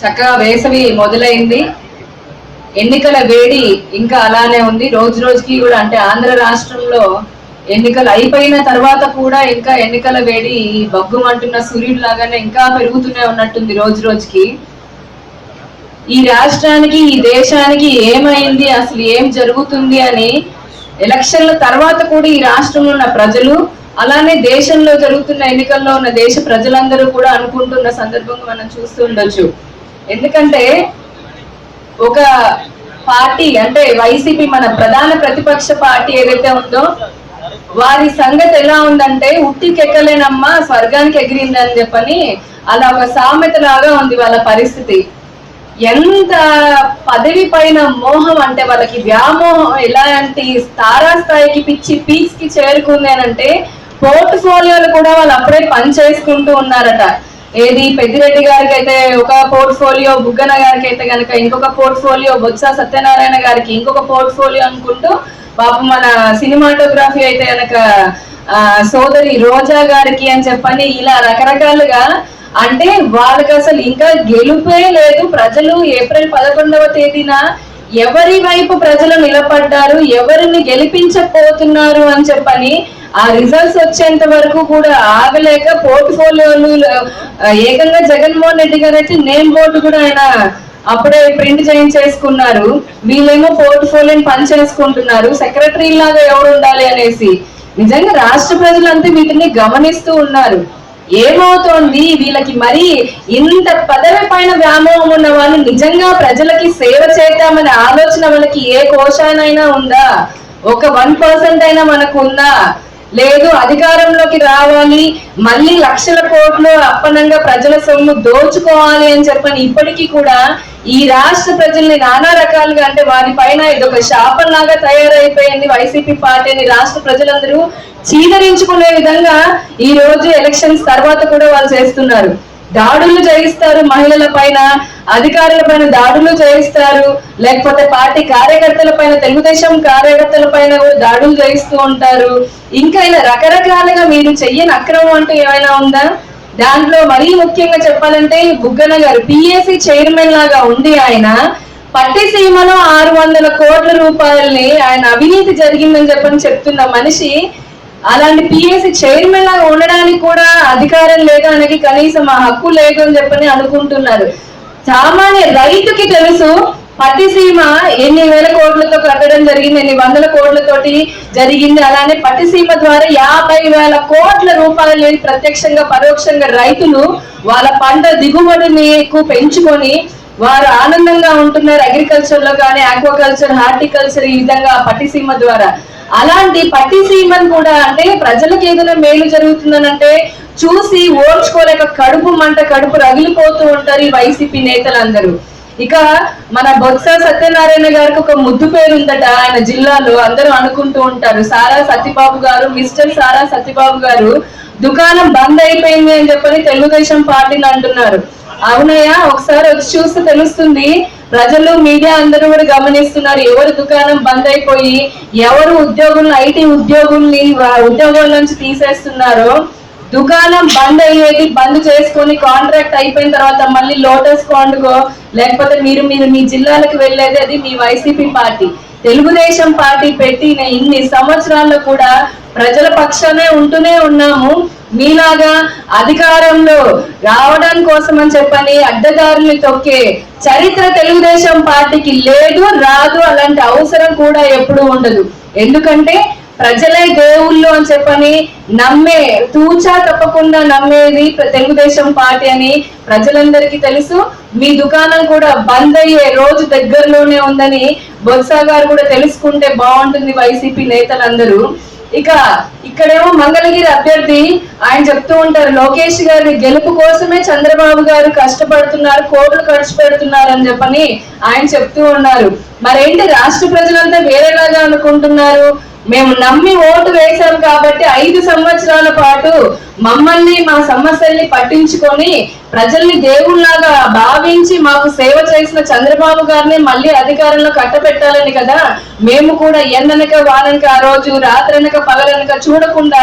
చక్కగా వేసవి మొదలైంది. ఎన్నికల వేడి ఇంకా అలానే ఉంది. రోజు రోజుకి కూడా అంటే ఆంధ్ర రాష్ట్రంలో ఎన్నికలు అయిపోయిన తర్వాత కూడా ఇంకా ఎన్నికల వేడి బగ్గుమంటున్న సూర్యుడు లాగానే ఇంకా పెరుగుతూనే ఉన్నట్టుంది రోజు రోజుకి. ఈ రాష్ట్రానికి ఈ దేశానికి ఏమైంది అసలు ఏం జరుగుతుంది అని ఎలక్షన్ల తర్వాత కూడా ఈ రాష్ట్రంలో ఉన్న ప్రజలు అలానే దేశంలో జరుగుతున్న ఎన్నికల్లో ఉన్న దేశ ప్రజలందరూ కూడా అనుకుంటున్న సందర్భంగా మనం చూస్తూ ఉండొచ్చు. ఎందుకంటే ఒక పార్టీ అంటే వైసీపీ మన ప్రధాన ప్రతిపక్ష పార్టీ ఏదైతే ఉందో వారి సంగతి ఎలా ఉందంటే ఉట్టికెక్కలేనమ్మా స్వర్గానికి ఎగిరిందని చెప్పని అలా ఒక సామెత లాగా ఉంది వాళ్ళ పరిస్థితి. ఎంత పదవి పైన మోహం అంటే వాళ్ళకి వ్యామోహం ఎలాంటి తారాస్థాయికి పిచ్చి పీక్స్కి చేరుకుంది అని అంటే పోర్ట్ఫోలియోలు కూడా వాళ్ళు అప్పుడే పని చేసుకుంటూ ఉన్నారట. ఏది పెద్దిరెడ్డి గారికి అయితే ఒక పోర్ట్ఫోలియో బుగ్గన గారికి అయితే కనుక ఇంకొక పోర్ట్ఫోలియో బొత్స సత్యనారాయణ గారికి ఇంకొక పోర్ట్ఫోలియో అనుకుంటూ పాపం మన సినిమాటోగ్రఫీ అయితే కనుక సోదరి రోజా గారికి అని చెప్పని ఇలా రకరకాలుగా అంటే వాళ్ళకి అసలు ఇంకా గెలుపే లేదు. ప్రజలు ఏప్రిల్ పదకొండవ తేదీన ఎవరి వైపు ప్రజలు నిలబడ్డారు ఎవరిని గెలిపించకపోతున్నారు అని చెప్పని ఆ రిజల్ట్స్ వచ్చేంత వరకు కూడా ఆగలేక పోర్ట్ఫోలియోలు ఏకంగా జగన్మోహన్ రెడ్డి గారు అయితే నేమ్ బోర్డు కూడా ఆయన అప్పుడే ప్రింట్ చేయించేసుకున్నారు. వీళ్ళేమో పోర్ట్ఫోలియోని పని చేసుకుంటున్నారు. సెక్రటరీ లాగా ఎవరు ఉండాలి అనేసి. నిజంగా రాష్ట్ర ప్రజలంతా వీటిని గమనిస్తూ ఉన్నారు. ఏమవుతోంది? వీళ్ళకి మరి ఇంత పదవి పైన వ్యామోహం ఉన్న వాళ్ళు నిజంగా ప్రజలకి సేవ చేద్దామనే ఆలోచన వాళ్ళకి ఏ కోశానైనా ఉందా? ఒక వన్ పర్సెంట్ అయినా మనకు ఉందా? లేదు అధికారంలోకి రావాలి మళ్ళీ లక్షల కోట్లు అప్పనంగా ప్రజల సొమ్ము దోచుకోవాలి అని చెప్పని ఇప్పటికీ కూడా ఈ రాష్ట్ర ప్రజల్ని నానా రకాలుగా అంటే వారి పైన ఇది ఒక శాపం తయారైపోయింది వైసీపీ పార్టీని. రాష్ట్ర ప్రజలందరూ చీదరించుకునే విధంగా ఈ రోజు ఎలక్షన్స్ తర్వాత కూడా వాళ్ళు చేస్తున్నారు. దాడులు చేయిస్తారు మహిళల పైన అధికారుల పైన దాడులు చేయిస్తారు లేకపోతే పార్టీ కార్యకర్తల పైన తెలుగుదేశం కార్యకర్తల పైన దాడులు చేయిస్తూ ఉంటారు. ఇంకా ఇలా రకరకాలుగా మీరు చెయ్యని అక్రమం అంటూ ఏమైనా ఉందా? దాంట్లో మరీ ముఖ్యంగా చెప్పాలంటే బుగ్గన గారు పిఎస్సి చైర్మన్ లాగా ఉంది ఆయన పట్టిసీమలో ఆరు వందల కోట్ల రూపాయల్ని ఆయన అవినీతి జరిగిందని చెప్పని చెప్తున్న మనిషి అలాంటి పిఎస్సి చైర్మన్ లాగా ఉండడానికి కూడా అధికారం లేదు ఆయనకి కనీసం ఆ హక్కు లేదు అని చెప్పని అనుకుంటున్నారు. సామాన్య రైతుకి తెలుసు పట్టిసీమ ఎన్ని వేల కోట్లతో కట్టడం జరిగింది ఎన్ని వందల కోట్లతోటి జరిగింది. అలానే పట్టిసీమ ద్వారా యాభై వేల కోట్ల రూపాయలు ప్రత్యక్షంగా పరోక్షంగా రైతులు వాళ్ళ పంట దిగుబడిని ఎక్కువ పెంచుకొని వారు ఆనందంగా ఉంటున్నారు. అగ్రికల్చర్లో కానీ ఆక్వాకల్చర్ హార్టికల్చర్ ఈ విధంగా పట్టిసీమ ద్వారా. అలాంటి పట్టిసీమను కూడా అంటే ప్రజలకు ఏదైనా మేలు జరుగుతుందనంటే చూసి ఓడ్చుకోలేక కడుపు మంట కడుపు రగిలిపోతూ ఉంటారు ఈ వైసీపీ నేతలందరూ. ఇక మన బొత్స సత్యనారాయణ గారికి ఒక ముద్దు పేరు ఉందట ఆయన జిల్లాలో అందరూ అనుకుంటూ ఉంటారు. సారా సత్యబాబు గారు మిస్టర్ సారా సత్యబాబు గారు దుకాణం బంద్ అయిపోయింది అని చెప్పని తెలుగుదేశం పార్టీని అంటున్నారు. అవునయ్యా ఒకసారి వచ్చి చూస్తే తెలుస్తుంది ప్రజలు మీడియా అందరూ కూడా గమనిస్తున్నారు ఎవరు దుకాణం బంద్ అయిపోయి ఎవరు ఉద్యోగులను ఐటీ ఉద్యోగుల్ని వా- ఉద్యోగాల నుంచి తీసేస్తున్నారో దుకాణం బంద్ అయ్యేది బంద్ చేసుకొని కాంట్రాక్ట్ అయిపోయిన తర్వాత మళ్ళీ లోటస్ కాండ్కో లేకపోతే మీరు మీరు మీ జిల్లాలకు వెళ్ళేది అది మీ వైసీపీ పార్టీ. తెలుగుదేశం పార్టీ పెట్టిన ఇన్ని సంవత్సరాల్లో కూడా ప్రజల పక్షానే ఉంటూనే ఉన్నాము. మీలాగా అధికారంలో రావడం కోసం అని చెప్పని అడ్డదారుల్ని తొక్కే చరిత్ర తెలుగుదేశం పార్టీకి లేదు రాదు అలాంటి అవసరం కూడా ఎప్పుడూ ఉండదు. ఎందుకంటే ప్రజలే దేవుళ్ళు అని చెప్పని నమ్మే తూచా తప్పకుండా నమ్మేది తెలుగుదేశం పార్టీ అని ప్రజలందరికీ తెలుసు. మీ దుకాణం కూడా బంద్ అయ్యే రోజు దగ్గరలోనే ఉందని బొత్స గారు కూడా తెలుసుకుంటే బాగుంటుంది వైసీపీ నేతలందరూ. ఇక ఇక్కడేమో మంగళగిరి అభ్యర్థి ఆయన చెప్తూ ఉంటారు లోకేష్ గారి గెలుపు కోసమే చంద్రబాబు గారు కష్టపడుతున్నారు కోట్లు ఖర్చు పెడుతున్నారు అని చెప్పని ఆయన చెప్తూ ఉన్నారు. మరేంటి రాష్ట్ర ప్రజలంతా వేరేలాగా అనుకుంటున్నారు? మేము నమ్మి ఓటు వేశాం కాబట్టి ఐదు సంవత్సరాల పాటు మమ్మల్ని మా సమస్యల్ని పట్టించుకొని ప్రజల్ని దేవుళ్ళాగా భావించి మాకు సేవ చేసిన చంద్రబాబు గారిని మళ్ళీ అధికారంలో కట్టపెట్టాలని కదా మేము కూడా ఎండనక వాననక ఆ రోజు రాత్రనక పగలనక చూడకుండా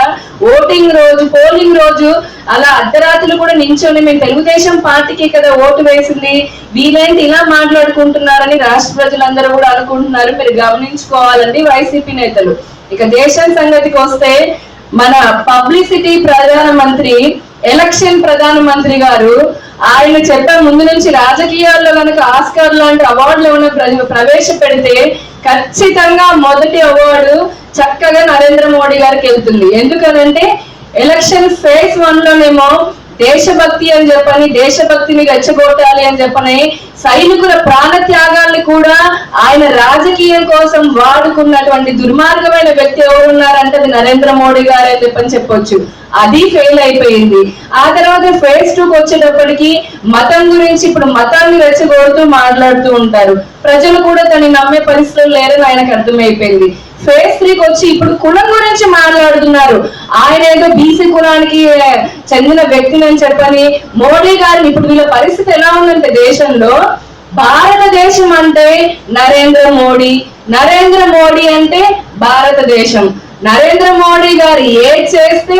ఓటింగ్ రోజు పోలింగ్ రోజు అలా అర్ధరాత్రులు కూడా నించొని మేము తెలుగుదేశం పార్టీకి కదా ఓటు వేసింది. వీరేంటి ఇలా మాట్లాడుకుంటున్నారని రాష్ట్ర ప్రజలందరూ కూడా అనుకుంటున్నారు. మీరు గమనించుకోవాలండి వైసీపీ నేతలు. ఇక దేశం సంగతికి వస్తే మన పబ్లిసిటీ ప్రధాన మంత్రి ఎలక్షన్ ప్రధాన మంత్రి గారు ఆయన చెప్పే ముందు నుంచి రాజకీయాల్లో కనుక ఆస్కార్ లాంటి అవార్డులు ఏమైనా ప్ర- ప్రవేశపెడితే ఖచ్చితంగా మొదటి అవార్డు చక్కగా నరేంద్ర మోడీ గారికి వెళ్తుంది. ఎందుకనంటే ఎలక్షన్ ఫేజ్ వన్ లోనేమో దేశభక్తి అని చెప్పని దేశభక్తిని రెచ్చగొట్టాలి అని చెప్పని సైనికుల ప్రాణ త్యాగాల్ని కూడా ఆయన రాజకీయం కోసం వాడుకున్నటువంటి దుర్మార్గమైన వ్యక్తి ఎవరున్నారంటే అది నరేంద్ర మోడీ గారే చెప్పని చెప్పొచ్చు. అది ఫెయిల్ అయిపోయింది. ఆ తర్వాత ఫేజ్ టూకి వచ్చేటప్పటికి మతం గురించి ఇప్పుడు మతాన్ని రెచ్చగొడుతూ మాట్లాడుతూ ఉంటారు. ప్రజలు కూడా తనని నమ్మే పరిస్థితులు లేరని ఆయనకు అర్థమైపోయింది. ఫేజ్ త్రీకి వచ్చి ఇప్పుడు కులం గురించి మాట్లాడుతున్నారు. ఆయన ఏదో బీసీ కులానికి చెందిన వ్యక్తిని అని చెప్పని మోడీ గారిని ఇప్పుడు వీళ్ళ పరిస్థితి ఎలా ఉందంటే దేశంలో భారతదేశం అంటే నరేంద్ర మోడీ. నరేంద్ర మోడీ అంటే భారతదేశం. నరేంద్ర మోడీ గారు ఏది చేస్తే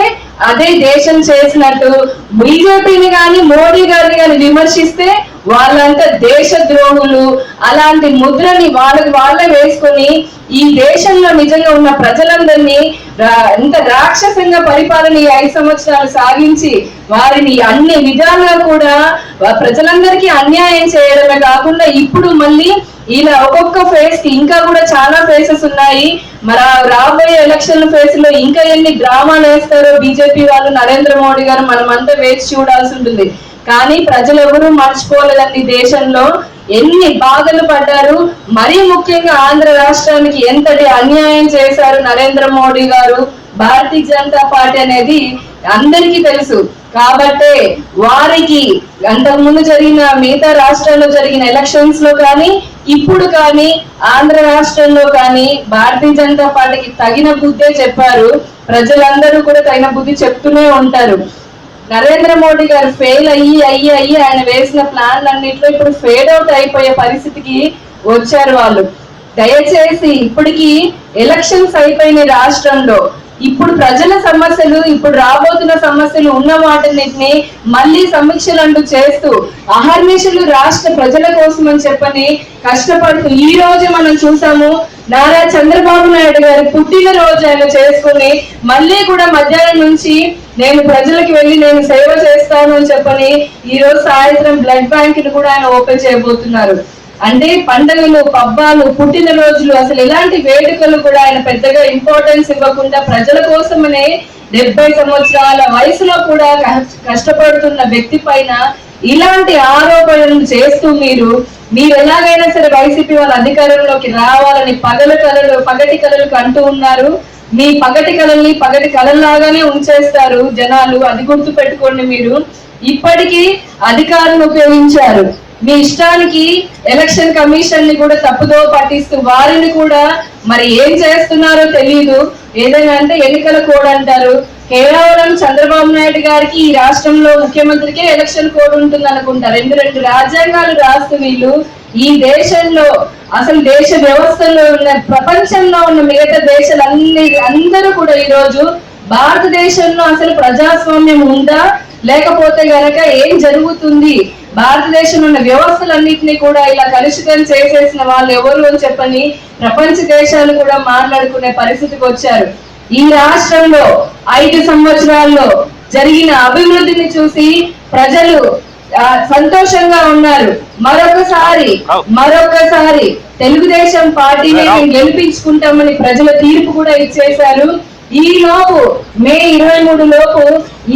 అదే దేశం చేసినట్టు. బీజేపీని కానీ మోడీ గారిని కానీ విమర్శిస్తే వాళ్ళంతా దేశ ద్రోహులు. అలాంటి ముద్రని వాళ్ళకి వాళ్ళే వేసుకొని ఈ దేశంలో నిజంగా ఉన్న ప్రజలందరినీ రా- ఇంత రాక్షసంగా పరిపాలన ఈ ఐదు సంవత్సరాలు సాగించి వారిని అన్ని విధాలుగా కూడా ప్రజలందరికీ అన్యాయం చేయడమే కాకుండా ఇప్పుడు మళ్ళీ ఇలా ఒక్కొక్క ఫేస్కి ఇంకా కూడా చాలా ఫేసెస్ ఉన్నాయి. మరి రాబోయే ఎలక్షన్ ఫేస్లో ఇంకా ఎన్ని డ్రామాలు వేస్తారో బీజేపీ వాళ్ళు నరేంద్ర మోడీ గారు మనమంతా వేచి చూడాల్సి ఉంటుంది. కానీ ప్రజలు ఎవరూ మర్చిపోలేదండి దేశంలో ఎన్ని బాధలు పడ్డారు. మరీ ముఖ్యంగా ఆంధ్ర రాష్ట్రానికి ఎంతటి అన్యాయం చేశారు నరేంద్ర మోడీ గారు. భారతీయ జనతా పార్టీ అనేది అందరికీ తెలుసు. కాబట్టే వారికి అంతకు ముందు జరిగిన మిగతా రాష్ట్రాల్లో జరిగిన ఎలక్షన్స్లో కానీ ఇప్పుడు కానీ ఆంధ్ర రాష్ట్రంలో కానీ భారతీయ జనతా పార్టీకి తగిన బుద్ధే చెప్పారు. ప్రజలందరూ కూడా తగిన బుద్ధి చెప్తూనే ఉంటారు. నరేంద్ర మోడీ గారు ఫెయిల్ అయ్యి అయ్యి అయ్యి ఆయన వేసిన ప్లాన్ అన్నిట్లో ఇప్పుడు ఫేడ్ అవుట్ అయిపోయే పరిస్థితికి వచ్చారు వాళ్ళు. దయచేసి ఇప్పటికీ ఎలక్షన్స్ అయిపోయిన రాష్ట్రంలో. ఇప్పుడు ప్రజల సమస్యలు ఇప్పుడు రాబోతున్న సమస్యలు ఉన్న వాటిని మళ్ళీ సమీక్షలు అంటూ చేస్తూ అహర్నిశలు రాష్ట్ర ప్రజల కోసం అని చెప్పని కష్టపడుతూ ఈ రోజు మనం చూసాము నారా చంద్రబాబు నాయుడు గారి పుట్టినరోజు ఆయన చేసుకుని మళ్ళీ కూడా మధ్యాహ్నం నుంచి నేను ప్రజలకు వెళ్ళి నేను సేవ చేస్తాను అని చెప్పని ఈ రోజు సాయంత్రం బ్లడ్ బ్యాంక్ కూడా ఆయన ఓపెన్ చేయబోతున్నారు. అంటే పండుగలు పబ్బాలు పుట్టినరోజులు అసలు ఇలాంటి వేడుకలు కూడా ఆయన పెద్దగా ఇంపార్టెన్స్ ఇవ్వకుండా ప్రజల కోసమనే డెబ్బై సంవత్సరాల వయసులో కూడా కష్టపడుతున్న వ్యక్తి పైన ఇలాంటి ఆరోపణలు చేస్తూ మీరు మీరు ఎలాగైనా సరే వైసీపీ వాళ్ళ అధికారంలోకి రావాలని పగల కలలు పగటి కళలు కంటూ ఉన్నారు. మీ పగటి కళల్ని పగటి కళల్లాగానే ఉంచేస్తారు జనాలు. అది గుర్తు పెట్టుకోండి మీరు. ఇప్పటికీ అధికారులు ఉపయోగించారు. మీ ఇష్టానికి ఎలక్షన్ కమిషన్ని కూడా తప్పుదో పట్టిస్తూ వారిని కూడా మరి ఏం చేస్తున్నారో తెలియదు ఏదైనా అంటే ఎన్నికల కోడ్ అంటారు. కేవలం చంద్రబాబు నాయుడు గారికి ఈ రాష్ట్రంలో ముఖ్యమంత్రికి ఎలక్షన్ కోడ్ ఉంటుంది అనుకుంటారు. రెండు రెండు రాజ్యాంగాలు రాస్తూ వీళ్ళు ఈ దేశంలో అసలు దేశ వ్యవస్థలో ఉన్న ప్రపంచంలో ఉన్న మిగతా దేశాలన్ని అందరూ కూడా ఈ రోజు భారతదేశంలో అసలు ప్రజాస్వామ్యం ఉందా? లేకపోతే గనక ఏం జరుగుతుంది? భారతదేశంలో ఉన్న వ్యవస్థలన్నింటినీ కూడా ఇలా కలుషితం చేసేసిన వాళ్ళు ఎవరు అని చెప్పని ప్రపంచ దేశాలు కూడా మాట్లాడుకునే పరిస్థితికి వచ్చారు. ఈ రాష్ట్రంలో ఐదు సంవత్సరాల్లో జరిగిన అభివృద్ధిని చూసి ప్రజలు సంతోషంగా ఉన్నారు. మరొకసారి మరొకసారి తెలుగుదేశం పార్టీని మేము గెలిపించుకుంటామని ప్రజల తీర్పు కూడా ఇచ్చేశారు. ఈ లోపు మే ఇరవై మూడు లోపు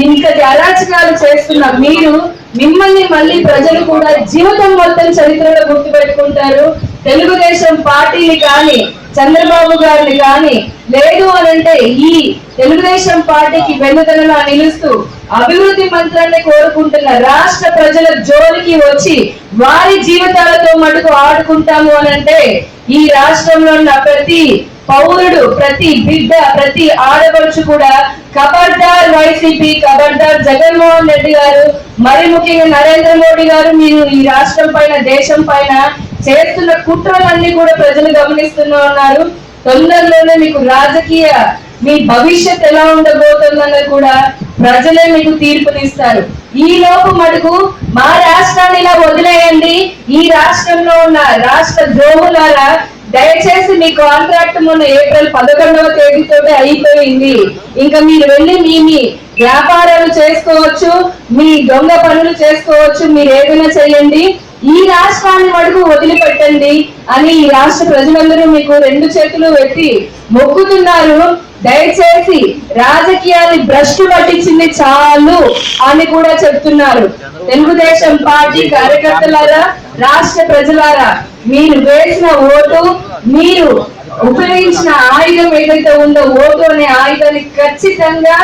ఇంతటి అరాచకాలు చేస్తున్న మీరు మిమ్మల్ని మళ్ళీ ప్రజలు కూడా జీవితం మొత్తం చరిత్రలో గుర్తుపెట్టుకుంటారు. తెలుగుదేశం పార్టీని కానీ చంద్రబాబు గారిని కానీ లేదు అనంటే ఈ తెలుగుదేశం పార్టీకి వెన్నుదనలా నిలుస్తూ అభివృద్ధి మంత్రాన్ని కోరుకుంటున్న రాష్ట్ర ప్రజల జోలికి వచ్చి వారి జీవితాలతో మటుకు ఆడుకుంటాము అనంటే ఈ రాష్ట్రంలో ఉన్న ప్రతి పౌరుడు ప్రతి బిడ్డ ప్రతి ఆడపడుచు కూడా ఖబర్దార్ వైసీపీ ఖబర్దార్ జగన్మోహన్ రెడ్డి గారు మరి ముఖ్యంగా నరేంద్ర మోడీ గారు మీరు ఈ రాష్ట్రం పైన దేశం పైన చేస్తున్న కుట్రలన్నీ కూడా ప్రజలు గమనిస్తూనే ఉన్నారు. తొందరలోనే మీకు రాజకీయ మీ భవిష్యత్ ఎలా ఉండబోతుందన్నది కూడా ప్రజలే మీకు తీర్పునిస్తారు. ఈ లోపు మటుకు మా రాష్ట్రాన్ని ఇలా వదిలేయండి. ఈ రాష్ట్రంలో ఉన్న రాష్ట్ర ద్రోహులారా దయచేసి మీ కాంట్రాక్ట్ మొన్న ఏప్రిల్ పదకొండవ తేదీతో అయిపోయింది. ఇంకా మీరు వెళ్ళి మీ మీ వ్యాపారాలు చేసుకోవచ్చు మీ దొంగ పనులు చేసుకోవచ్చు మీరు ఏదైనా చేయండి. ఈ రాష్ట్రాన్ని మటుకు వదిలిపెట్టండి అని ఈ రాష్ట్ర ప్రజలందరూ మీకు రెండు చేతులు పెట్టి మొక్కుతున్నారు. దయచేసి రాజకీయాన్ని భ్రష్టు పట్టించింది చాలు అని కూడా చెప్తున్నారు. తెలుగుదేశం పార్టీ కార్యకర్తలారా రాష్ట్ర ప్రజలారా మీరు వేసిన ఓటు మీరు ఉపయోగించిన ఆయుధం ఏదైతే ఉందో ఓటు అనే ఆయుధాన్ని ఖచ్చితంగా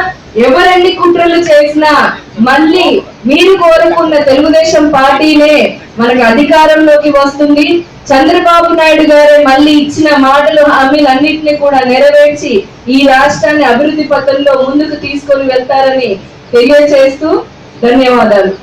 ఎవరెన్ని కుట్రలు చేసినా మళ్ళీ మీరు కోరుకున్న తెలుగుదేశం పార్టీనే మనకు అధికారంలోకి వస్తుంది. చంద్రబాబు నాయుడు గారే మళ్ళీ ఇచ్చిన మాటలు హామీలన్నింటినీ కూడా నెరవేర్చి ఈ రాష్ట్రాన్ని అభివృద్ధి పథంలో ముందుకు తీసుకొని వెళ్తారని తెలియజేస్తూ ధన్యవాదాలు.